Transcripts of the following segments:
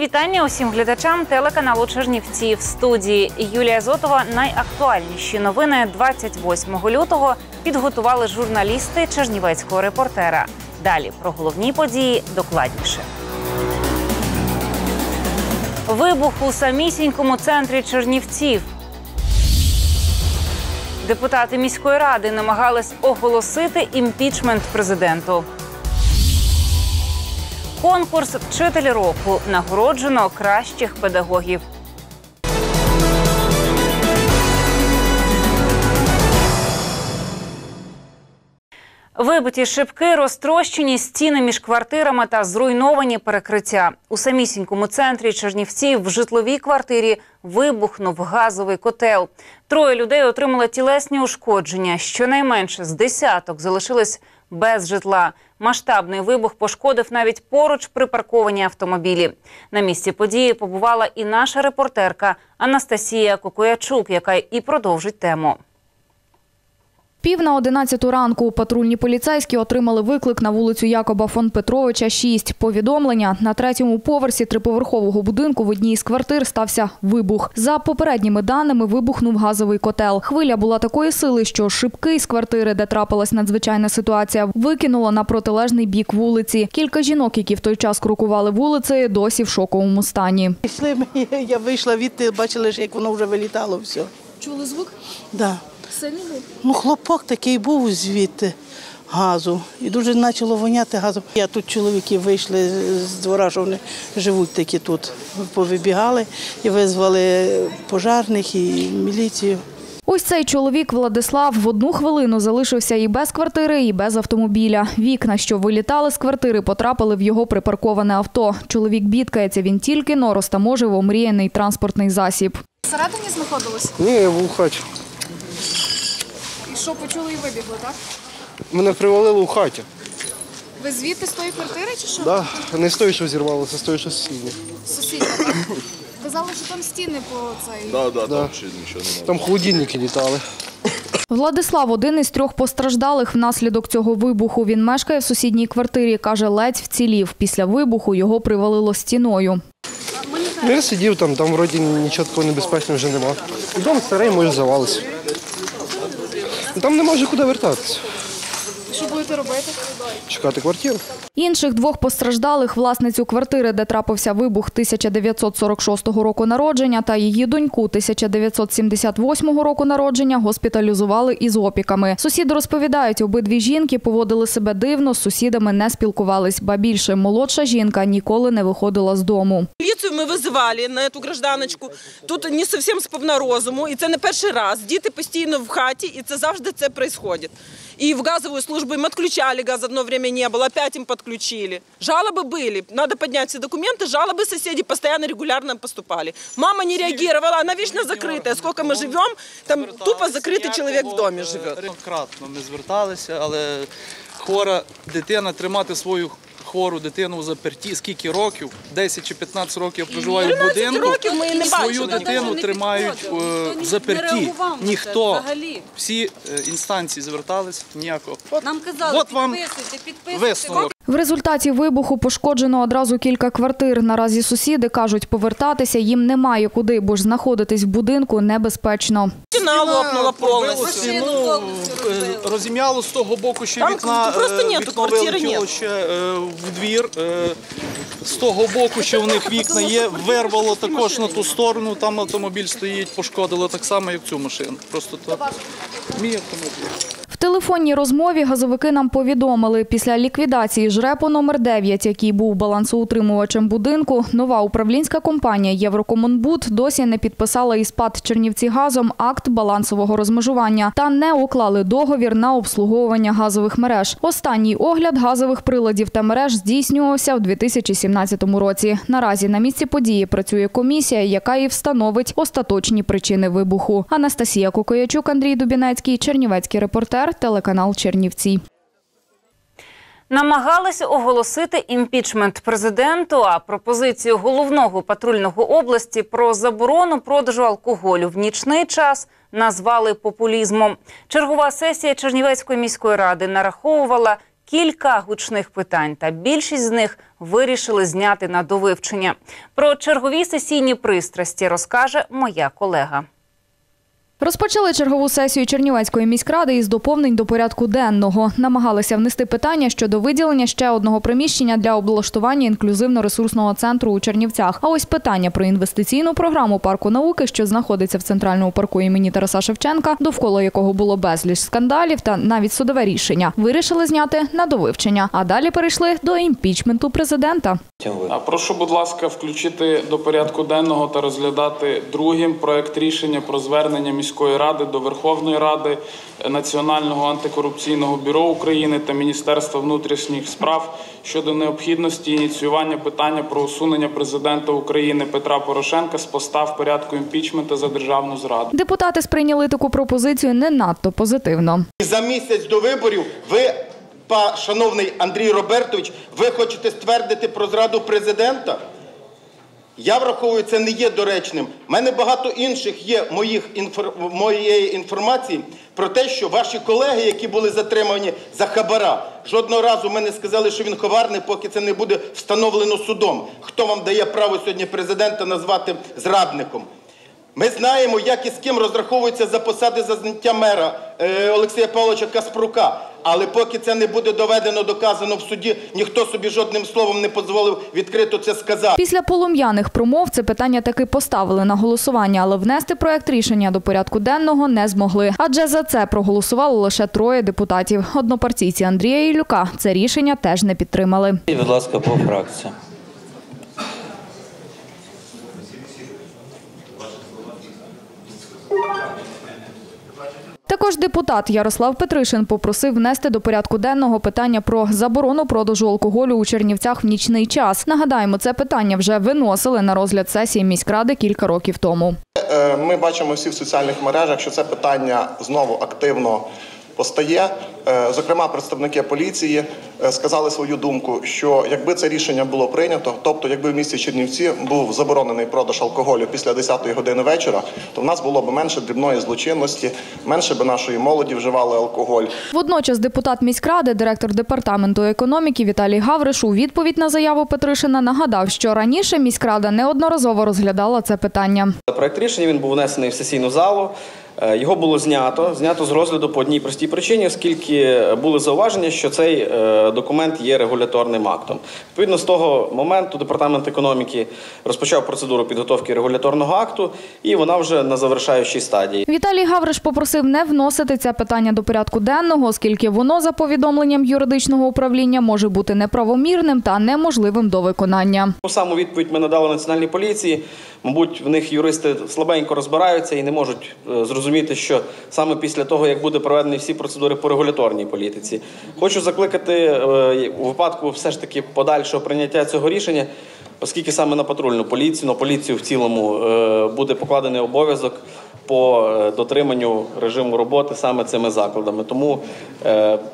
Вітання усім глядачам телеканалу Чернівці в студії Юлія Зотова. Найактуальніші новини 28 лютого підготували журналісти Чернівецького репортера. Далі про головні події докладніше. Вибух у самісінькому центрі Чернівців. Депутати міської ради намагались оголосити імпічмент президенту. Конкурс Вчитель року нагороджено кращих педагогів. Вибиті шибки, розтрощені стіни між квартирами та зруйновані перекриття. У самісінькому центрі Чернівців в житловій квартирі вибухнув газовий котел. Троє людей отримали тілесні ушкодження. Щонайменше з десяток залишились без житла. Масштабний вибух пошкодив навіть поруч припарковані автомобілі. На місці події побувала і наша репортерка Анастасія Кокоячук, яка і продовжить тему. Пів на одинадцяту ранку патрульні поліцейські отримали виклик на вулицю Якоба фон Петровича, 6. Повідомлення на третьому поверсі триповерхового будинку в одній із квартир стався вибух. За попередніми даними вибухнув газовий котел. Хвиля була такої сили, що шибки з квартири, де трапилась надзвичайна ситуація, викинуло на протилежний бік вулиці. Кілька жінок, які в той час крокували вулицею, досі в шоковому стані. Йшли ми, я вийшла відти, бачили як воно вже вилітало все. Чули звук? Да. Сильний був? Ну, хлопок такий був звідти газу. І дуже почало воняти газом. Я тут чоловіки вийшли з двора, що вони живуть такі тут. Повибігали і визвали пожарних і міліцію. Ось цей чоловік Владислав в одну хвилину залишився і без квартири, і без автомобіля. Вікна, що вилітали з квартири, потрапили в його припарковане авто. Чоловік бідкається, він тільки но розтаможив омріяний транспортний засіб. Всередині знаходились? Ні, я був хаті. Що, почули і вибігли, так? Мене привалило у хаті. Ви звідти з тої квартири чи що? Да? Не з тої, що зірвалося, з тої, що сусідні. Сусідня, так? Казали, що там стіни по цей. Да, да, Да. там ще нічого немає. Там холодильники літали. Владислав один із трьох постраждалих внаслідок цього вибуху. Він мешкає в сусідній квартирі. Каже, ледь вцілів. Після вибуху його привалило стіною. Я сидів там, там вроді нічого такого небезпечного вже нема. Дом старий, може, завалився. Там не вже куди вертатися. Що будете робити? Чекати квартиру. Інших двох постраждалих власницю квартири, де трапився вибух 1946 року народження, та її доньку 1978 року народження госпіталізували із опіками. Сусіди розповідають, обидві жінки поводили себе дивно, з сусідами не спілкувались. Ба більше молодша жінка ніколи не виходила з дому. Поліцію ми визивали на цю гражданочку. Тут не зовсім сповна розуму, і це не перший раз. Діти постійно в хаті, і це завжди це відбувається. И в газовую службу им отключали, газ одно время не было, опять им подключили. Жалобы были, надо поднять все документы, жалобы соседей постоянно, регулярно поступали. Мама не реагировала, она вечно закрытая. Сколько мы живем, там тупо закрытый человек в доме живет. Кратно ми зверталися, але хвора дитина тримати свою хвору дитину в заперті скільки років, 10 чи 15 років проживають в 13 будинку, років ми не свою бачили. дитину тримають е, в заперті. Ніхто, всі е, інстанції звертались, ніякого. Нам казали, От вам підписуйте, підписуйте. висновок. В результаті вибуху пошкоджено одразу кілька квартир. Наразі сусіди кажуть, повертатися їм немає куди, бо ж знаходитись в будинку небезпечно. Стена лопнула Пробило полностью. е, розім'яло з того боку, що Там вікна, просто е, вікно квартири вилетіло нет. ще е, в двір. е, З того боку, що в них вікна є, вирвало також на ту сторону, там автомобіль стоїть, пошкодило так само, як цю машину. Просто то мій автомобіль. Телефонній розмові газовики нам повідомили, після ліквідації жрепу номер 9 який був балансоутримувачем будинку, нова управлінська компанія Єврокомунбуд досі не підписала із ПАД Чернівці газом акт балансового розмежування та не уклали договір на обслуговування газових мереж. Останній огляд газових приладів та мереж здійснювався у 2017 році. Наразі на місці події працює комісія, яка і встановить остаточні причини вибуху. Анастасія Кукоячук, Андрій Дубінецький, Чернівецький репортер, телеканал Чернівці. Намагалися оголосити імпічмент президенту, а пропозицію головного патрульного області про заборону продажу алкоголю в нічний час назвали популізмом. Чергова сесія Чернівецької міської ради нараховувала кілька гучних питань, та більшість з них вирішили зняти на довивчення. Про чергові сесійні пристрасті розкаже моя колега. Розпочали чергову сесію Чернівецької міськради із доповнень до порядку денного. Намагалися внести питання щодо виділення ще одного приміщення для облаштування інклюзивно-ресурсного центру у Чернівцях. А ось питання про інвестиційну програму парку науки, що знаходиться в центральному парку імені Тараса Шевченка, довкола якого було безліч скандалів та навіть судове рішення, вирішили зняти на довивчення. А далі перейшли до імпічменту президента. А Прошу, будь ласка, включити до порядку денного та розглядати другим проект рішення про звернення міської ради до Верховної Ради, Національного антикорупційного бюро України та Міністерства внутрішніх справ щодо необхідності ініціювання питання про усунення президента України Петра Порошенка з поста в порядку імпічменту за державну зраду. Депутати сприйняли таку пропозицію не надто позитивно. За місяць до виборів ви, па, шановний Андрій Робертович, ви хочете ствердити про зраду президента? Я враховую, це не є доречним. У мене багато інших є моїх інфор... моєї інформації про те, що ваші колеги, які були затримані за хабара, жодного разу ми не сказали, що він коварний, поки це не буде встановлено судом. Хто вам дає право сьогодні президента назвати зрадником? Ми знаємо, як і з ким розраховуються за посади за зняття мера е, Олексія Павловича Каспрука. Але поки це не буде доведено, доказано в суді, ніхто собі жодним словом не дозволив відкрито це сказати. Після полум'яних промов це питання таки поставили на голосування, але внести проект рішення до порядку денного не змогли. Адже за це проголосувало лише троє депутатів. Однопартійці Андрія Ілюка це рішення теж не підтримали. І, будь ласка, по фракціям. Також депутат Ярослав Петришин попросив внести до порядку денного питання про заборону продажу алкоголю у Чернівцях в нічний час. Нагадаємо, це питання вже виносили на розгляд сесії міськради кілька років тому. Е, Ми бачимо всі в соціальних мережах, що це питання знову активно постає. Е, Зокрема, представники поліції е, сказали свою думку, що якби це рішення було прийнято, тобто якби в місті Чернівці був заборонений продаж алкоголю після 10-ї години вечора, то в нас було б менше дрібної злочинності, менше б нашої молоді вживали алкоголь. Водночас депутат міськради, директор департаменту економіки Віталій Гавриш у відповідь на заяву Петришина нагадав, що раніше міськрада неодноразово розглядала це питання. Проект рішення він був внесений в сесійну залу. Е, Його було знято, знято з розгляду по одній простій причині, оскільки були зауваження, що цей е, документ є регуляторним актом. Відповідно, з того моменту департамент економіки розпочав процедуру підготовки регуляторного акту, і вона вже на завершаючій стадії. Віталій Гавриш попросив не вносити це питання до порядку денного, оскільки воно, за повідомленням юридичного управління, може бути неправомірним та неможливим до виконання. Саму відповідь ми надали національній поліції. Мабуть, в них юристи слабенько розбираються і не можуть е, зрозуміти, що саме після того, як буде проведені всі процедури по регуляторній політиці, хочу закликати е, у випадку все ж таки подальшого прийняття цього рішення, оскільки саме на патрульну поліцію, на поліцію в цілому е, буде покладений обов'язок по е, дотриманню режиму роботи саме цими закладами. Тому,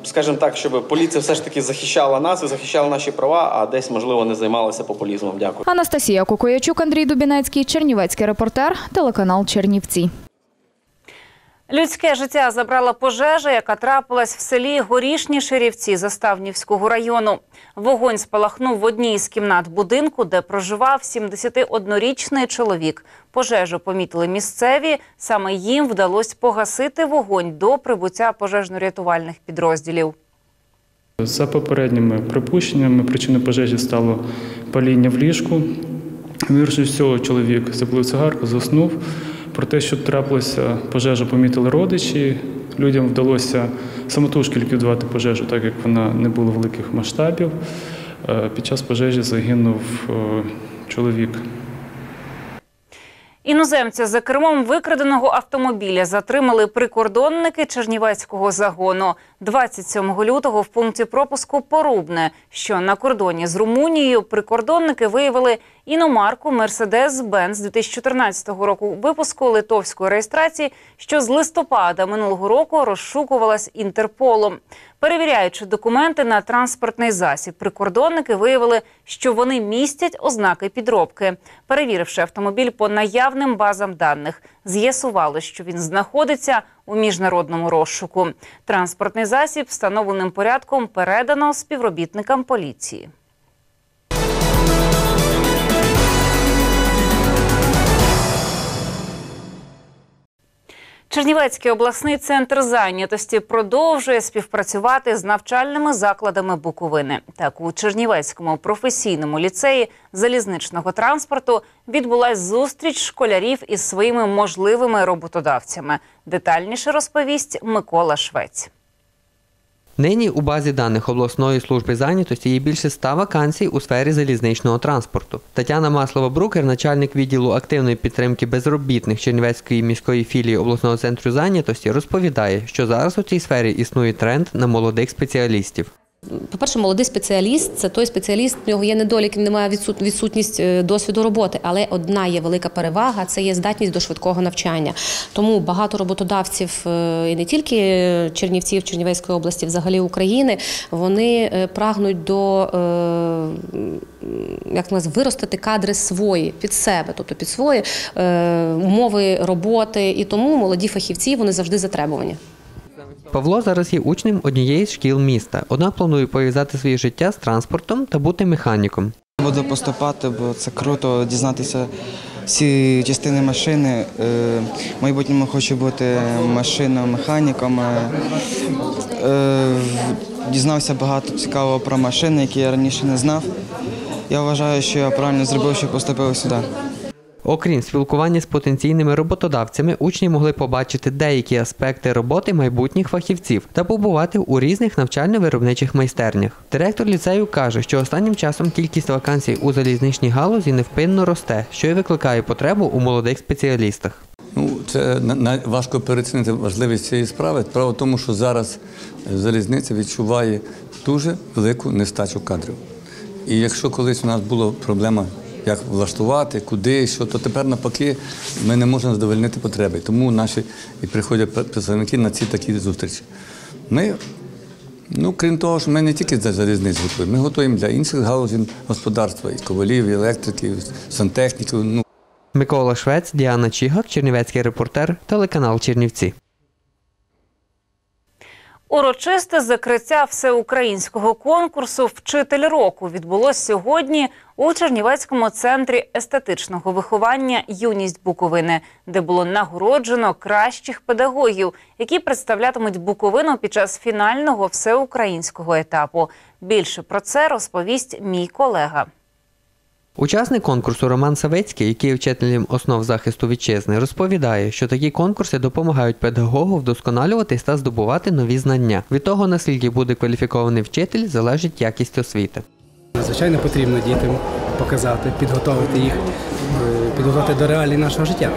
скажімо так, щоб поліція все ж таки захищала нас і захищала наші права, а десь можливо не займалася популізмом. Дякую. Анастасія Кокоячук, Андрій Дубінецький, Чернівецький репортер, телеканал Чернівці. Людське життя забрала пожежа, яка трапилась в селі Горішні Ширівці Заставнівського району. Вогонь спалахнув в одній із кімнат будинку, де проживав 71-річний чоловік. Пожежу помітили місцеві. Саме їм вдалося погасити вогонь до прибуття пожежно-рятувальних підрозділів. За попередніми припущеннями, причиною пожежі стало паління в ліжку. Вірше всього, чоловік запалив цигарку, заснув. Про те, що трапилася пожежа, помітили родичі, людям вдалося самотужки ліквідувати пожежу, так як вона не було великих масштабів. Е, Під час пожежі загинув е, чоловік. Іноземця за кермом викраденого автомобіля затримали прикордонники Чернівецького загону 27 лютого в пункті пропуску Порубне, що на кордоні з Румунією прикордонники виявили іномарку Mercedes-Benz 2014 року випуску литовської реєстрації, що з листопада минулого року розшукувалась Інтерполом. Перевіряючи документи на транспортний засіб, прикордонники виявили, що вони містять ознаки підробки. Перевіривши автомобіль по наявним базам даних, з'ясувало, що він знаходиться у міжнародному розшуку. Транспортний засіб встановленим порядком передано співробітникам поліції. Чернівецький обласний центр зайнятості продовжує співпрацювати з навчальними закладами Буковини. Так, у Чернівецькому професійному ліцеї залізничного транспорту відбулась зустріч школярів із своїми можливими роботодавцями. Детальніше розповість Микола Швець. Нині у базі даних обласної служби зайнятості є більше ста вакансій у сфері залізничного транспорту. Тетяна Маслова-Брукер, начальник відділу активної підтримки безробітних Чернівецької міської філії обласного центру зайнятості, розповідає, що зараз у цій сфері існує тренд на молодих спеціалістів. По-перше, молодий спеціаліст це той спеціаліст, в нього є недолік, немає відсут- відсутність е, досвіду роботи, але одна є велика перевага це є здатність до швидкого навчання. Тому багато роботодавців е, і не тільки Чернівців, Чернівецької області, взагалі України, вони е, прагнуть до як нас виростити кадри свої під себе, тобто під свої умови роботи. І тому молоді фахівці вони завжди затребувані. Павло зараз є учнем однієї з шкіл міста, однак планує пов'язати своє життя з транспортом та бути механіком. Буду поступати, бо це круто дізнатися всі частини машини. Е, В майбутньому хочу бути машиномеханіком. Е, е, Дізнався багато цікавого про машини, які я раніше не знав. Я вважаю, що я правильно зробив, що поступив сюди. Окрім спілкування з потенційними роботодавцями, учні могли побачити деякі аспекти роботи майбутніх фахівців та побувати у різних навчально-виробничих майстернях. Директор ліцею каже, що останнім часом кількість вакансій у залізничній галузі невпинно росте, що й викликає потребу у молодих спеціалістах. Ну, це важко переоцінити важливість цієї справи. Справа в тому, що зараз залізниця відчуває дуже велику нестачу кадрів. І якщо колись у нас була проблема, як влаштувати, куди, що, то тепер навпаки ми не можемо задовольнити потреби. Тому наші і приходять представники на ці такі зустрічі. Ми, ну, крім того, що ми не тільки для залізниць готуємо, ми готуємо для інших галузей господарства, і ковалів, і електриків, і сантехніків. Ну, Микола Швець, Діана Чігак, Чернівецький репортер, телеканал Чернівці. Урочисте закриття всеукраїнського конкурсу Вчитель року відбулось сьогодні у Чернівецькому центрі естетичного виховання Юність Буковини, де було нагороджено кращих педагогів, які представлятимуть Буковину під час фінального всеукраїнського етапу. Більше про це розповість мій колега. Учасник конкурсу Роман Савицький, який є вчителем основ захисту вітчизни, розповідає, що такі конкурси допомагають педагогу вдосконалюватись та здобувати нові знання. Від того, наскільки буде кваліфікований вчитель, залежить якість освіти. Звичайно, потрібно дітям показати, підготовити їх, е, підготувати до реалій нашого життя,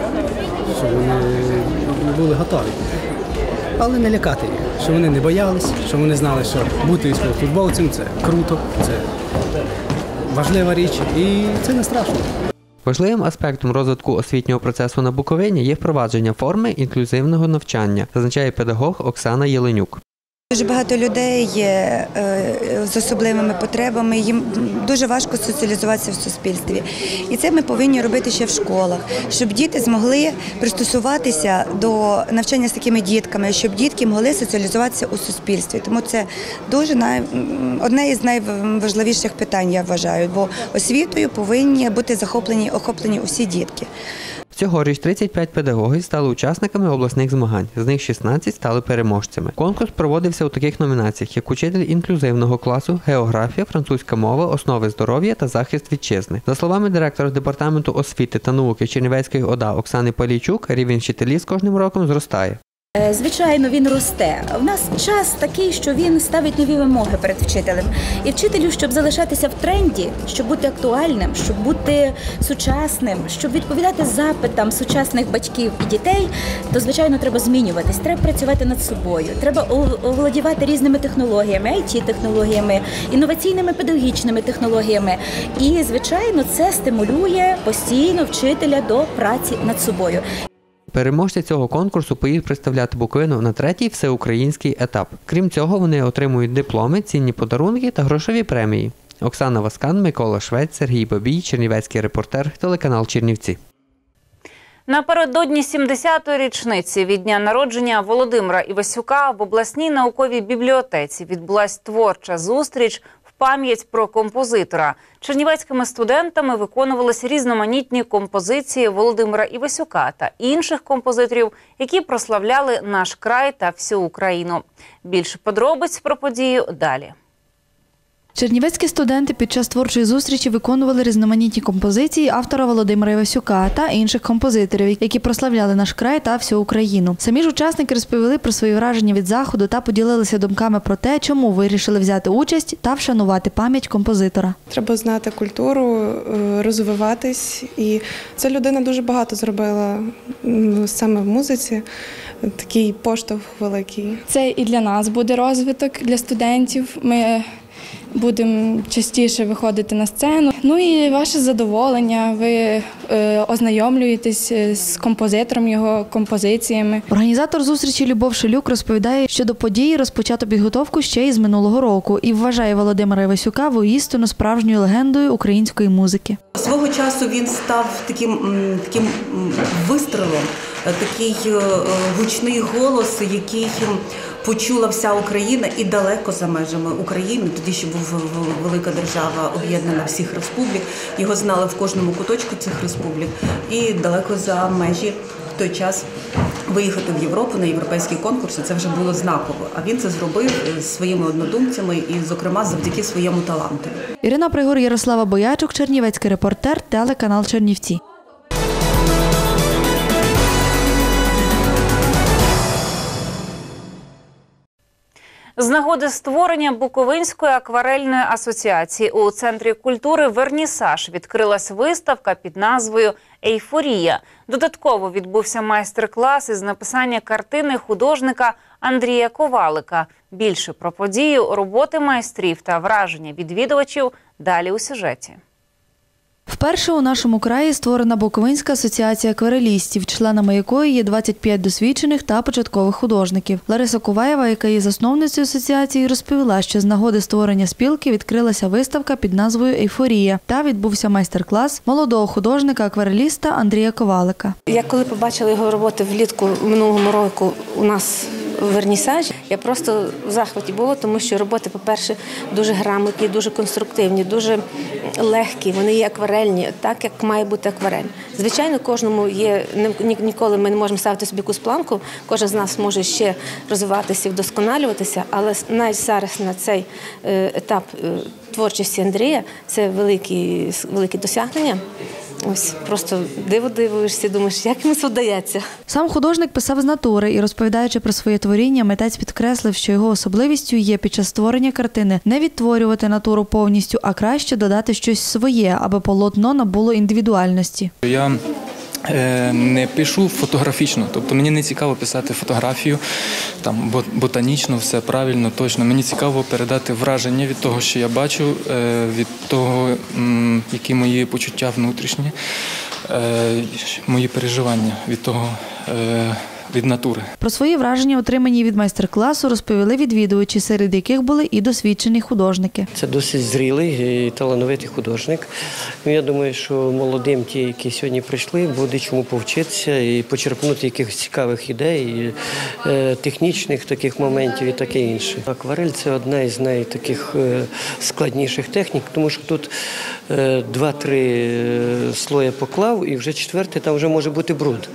щоб вони були готові. Але не лякати їх, щоб вони не боялись, щоб вони знали, що бути військовослужбовцем це круто, це важлива річ і це не страшно. Важливим аспектом розвитку освітнього процесу на Буковині є впровадження форми інклюзивного навчання, зазначає педагог Оксана Єленюк. Дуже багато людей е, з особливими потребами. Їм дуже важко соціалізуватися в суспільстві. І це ми повинні робити ще в школах, щоб діти змогли пристосуватися до навчання з такими дітками, щоб дітки могли соціалізуватися у суспільстві. Тому це дуже най... одне із найважливіших питань, я вважаю, бо освітою повинні бути захоплені охоплені усі дітки. Цьогоріч 35 педагогів стали учасниками обласних змагань, з них 16 стали переможцями. Конкурс проводився у таких номінаціях, як учитель інклюзивного класу, географія, французька мова, основи здоров'я та захист вітчизни. За словами директора департаменту освіти та науки Чернівецької ОДА Оксани Полійчук, рівень вчителів з кожним роком зростає. Е, Звичайно, він росте. У нас час такий, що він ставить нові вимоги перед вчителем. І вчителю, щоб залишатися в тренді, щоб бути актуальним, щоб бути сучасним, щоб відповідати запитам сучасних батьків і дітей, то звичайно треба змінюватись. Треба працювати над собою. Треба о- оволодівати різними технологіями, it технологіями, інноваційними педагогічними технологіями. І звичайно, це стимулює постійно вчителя до праці над собою. Переможці цього конкурсу поїдуть представляти Буковину на третій всеукраїнський етап. Крім цього, вони отримують дипломи, цінні подарунки та грошові премії. Оксана Васкан, Микола Швець, Сергій Бабій, Чернівецький репортер, телеканал Чернівці. Напередодні 70-ї річниці від дня народження Володимира Івасюка в обласній науковій бібліотеці відбулась творча зустріч пам'ять про композитора. Чернівецькими студентами виконувалися різноманітні композиції Володимира Івасюка та інших композиторів, які прославляли наш край та всю Україну. Більше подробиць про подію далі. Чернівецькі студенти під час творчої зустрічі виконували різноманітні композиції автора Володимира Івасюка та інших композиторів, які прославляли наш край та всю Україну. Самі ж учасники розповіли про свої враження від заходу та поділилися думками про те, чому вирішили взяти участь та вшанувати пам'ять композитора. Треба знати культуру, е, розвиватись, і ця людина дуже багато зробила саме в музиці. Такий поштовх великий. Це і для нас буде розвиток для студентів. Ми будемо частіше виходити на сцену. Ну і ваше задоволення. Ви е, ознайомлюєтесь е, з композитором, його композиціями. Організатор зустрічі Любов Шелюк розповідає, що до події розпочато підготовку ще із минулого року і вважає Володимира Івасюка воістину справжньою легендою української музики. Свого часу він став таким, таким вистрелом, такий е, гучний голос, який почула вся Україна і далеко за межами України. Тоді ще був велика держава об'єднана всіх республік. Його знали в кожному куточку цих республік, і далеко за межі в той час. Виїхати в Європу на європейські конкурси це вже було знаково. А він це зробив е, своїми однодумцями і, зокрема, завдяки своєму таланту. Ірина Пригор, Ярослава Боячук, Чернівецький репортер, телеканал Чернівці. З нагоди створення Буковинської акварельної асоціації у центрі культури Вернісаж відкрилась виставка під назвою Ейфорія. Додатково відбувся майстер-клас із написання картини художника Андрія Ковалика. Більше про подію, роботи майстрів та враження відвідувачів далі у сюжеті. Вперше у нашому краї створена Буковинська асоціація акварелістів, членами якої є 25 досвідчених та початкових художників. Лариса Куваєва, яка є засновницею асоціації, розповіла, що з нагоди створення спілки відкрилася виставка під назвою Ейфорія та відбувся майстер-клас молодого художника-аквареліста Андрія Ковалика. Я коли побачила його роботи влітку минулого року у нас в вернісажі, я просто в захваті була, тому що роботи, по-перше, дуже грамотні, дуже конструктивні, дуже легкі. Вони є акварельні, так як має бути акварель. Звичайно, кожному є ні- ні- ніколи ми не можемо ставити собі якусь планку. Кожен з нас може ще розвиватися і вдосконалюватися, але навіть зараз на цей е, етап е, творчості Андрія це великі, великі досягнення. Ось просто диво дивуєшся, думаєш, як йому це вдається. Сам художник писав з натури і, розповідаючи про своє творіння, митець підкреслив, що його особливістю є під час створення картини не відтворювати натуру повністю, а краще додати щось своє, аби полотно набуло індивідуальності. Я не пишу фотографічно, тобто мені не цікаво писати фотографію, там ботанічно, все правильно, точно. Мені цікаво передати враження від того, що я бачу, е, від того, які мої почуття внутрішні, е, мої переживання від того, е, від натури. Про свої враження, отримані від майстер-класу, розповіли відвідувачі, серед яких були і досвідчені художники. Це досить зрілий і талановитий художник. Ну, Я думаю, що молодим, ті, які сьогодні прийшли, буде чому повчитися і почерпнути якихось цікавих ідей, е, технічних таких моментів і таке інше. Акварель це одна із найтаких е, складніших технік, тому що тут е, два-три е, слоя поклав, і вже четвертий там вже може бути бруд.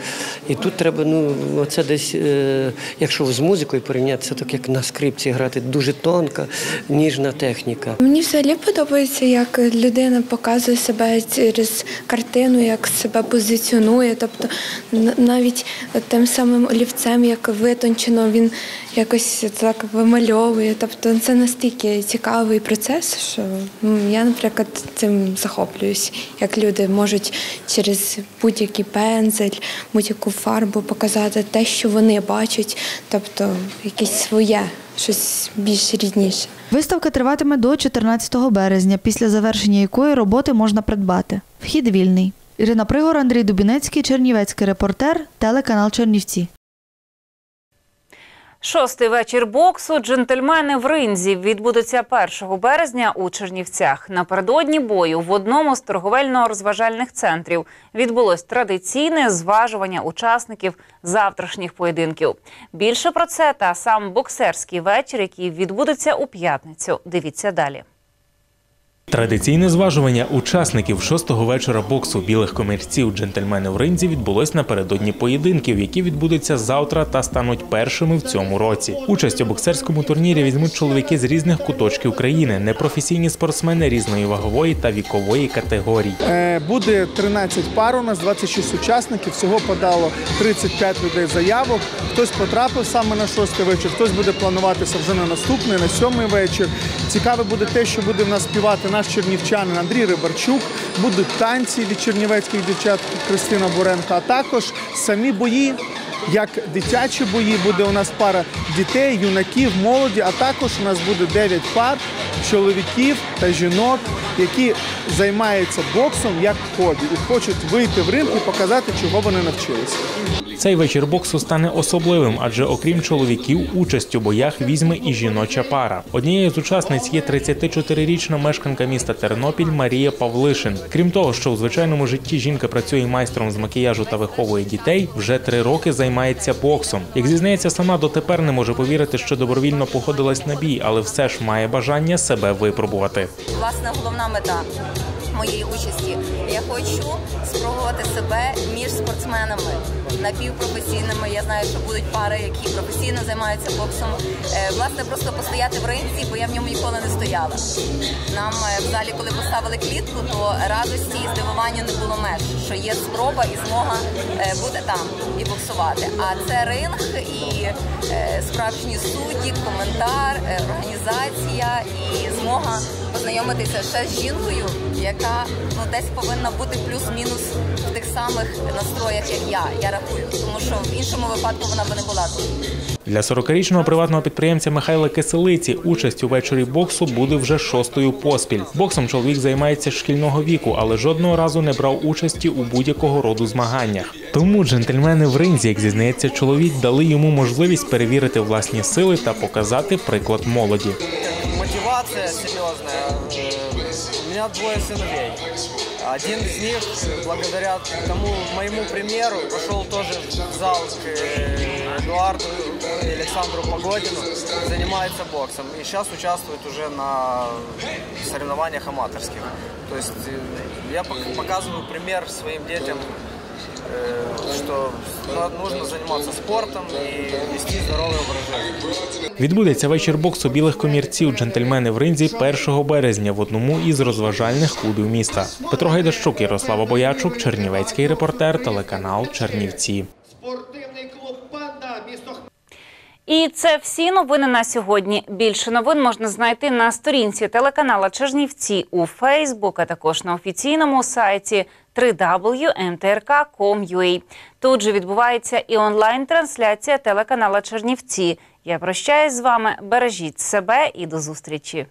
І тут треба ну, це десь, е, якщо з музикою порівняти, це так як на скрипці грати, дуже тонка, ніжна техніка. Мені взагалі подобається, як людина показує себе через картину, як себе позиціонує. Тобто навіть тим самим олівцем, як витончено, він якось так вимальовує. Тобто це настільки цікавий процес, що я, наприклад, цим захоплююсь, як люди можуть через будь-який пензель, будь-яку фарбу показати те, що вони бачать, тобто якесь своє, щось більш рідніше. Виставка триватиме до 14 березня, після завершення якої роботи можна придбати. Вхід вільний. Ірина Пригор, Андрій Дубінецький, Чернівецький репортер, телеканал Чернівці. Шостий вечір боксу джентльмени в ринзі відбудеться 1 березня у Чернівцях. Напередодні бою в одному з торговельно-розважальних центрів відбулось традиційне зважування учасників завтрашніх поєдинків. Більше про це та сам боксерський вечір, який відбудеться у п'ятницю. Дивіться далі. Традиційне зважування учасників шостого вечора боксу білих комірців джентльмени в ринзі відбулось напередодні поєдинків, які відбудуться завтра та стануть першими в цьому році. Участь у боксерському турнірі візьмуть чоловіки з різних куточків країни, непрофесійні спортсмени різної вагової та вікової категорій. Е, Буде 13 пар у нас, 26 учасників. Всього подало 35 людей заявок. Хтось потрапив саме на шостий вечір, хтось буде плануватися вже на наступний, на сьомий вечір. Цікаве буде те, що буде в нас співати наш чернівчанин Андрій Рибарчук. Будуть танці від чернівецьких дівчат Кристина Буренко, а також самі бої. Як дитячі бої, буде у нас пара дітей, юнаків, молоді, а також у нас буде 9 пар чоловіків та жінок, які займаються боксом як хобі і хочуть вийти в ринг і показати, чого вони навчилися. Цей вечір боксу стане особливим, адже окрім чоловіків, участь у боях візьме і жіноча пара. Однією з учасниць є 34-річна мешканка міста Тернопіль Марія Павлишин. Крім того, що у звичайному житті жінка працює майстром з макіяжу та виховує дітей, вже три роки займається боксом. Як зізнається, сама дотепер не може повірити, що добровільно погодилась на бій, але все ж має бажання себе випробувати. власне головна мета моєї участі. Я хочу спробувати себе між спортсменами напівпрофесійними. Я знаю, що будуть пари, які професійно займаються боксом. Е, Власне, просто постояти в ринзі, бо я в ньому ніколи не стояла. Нам е, в залі, коли поставили клітку, то радості і здивування не було меж, що є спроба і змога е, бути там і боксувати. А це ринг і справжні судді, коментар, організація і змога познайомитися ще з жінкою, яка ну десь повинна бути плюс-мінус в тих самих настроях, як я. Я рахую, тому що в іншому випадку вона би не була тут. Для 40-річного приватного підприємця Михайла Киселиці участь у вечорі боксу буде вже шостою поспіль. Боксом чоловік займається шкільного віку, але жодного разу не брав участі у будь-якого роду змаганнях. Тому джентльмени в ринзі, як зізнається чоловік, дали йому можливість перевірити власні сили та показати приклад молоді. мотивация серьезная. Э, У меня двое сыновей. Один из них, благодаря тому моему примеру, пошел тоже в зал к э, Эдуарду и Александру Погодину, занимается боксом. И сейчас участвует уже на соревнованиях аматорских. То есть э, я пок- показываю пример своим детям, что ну, нужно заниматься спортом и вести здоровый образ жизни. Відбудеться вечір боксу білих комірців джентльмени в ринзі 1 березня в одному із розважальних клубів міста. Петро Гайдащук, Ярослава Боячук, Чернівецький репортер, телеканал Чернівці. І це всі новини на сьогодні. Більше новин можна знайти на сторінці телеканала Чернівці у Фейсбук, а також на офіційному сайті www.mtrk.com.ua. Тут же відбувається і онлайн-трансляція телеканала Чернівці. Я прощаюсь з вами. Бережіть себе і до зустрічі.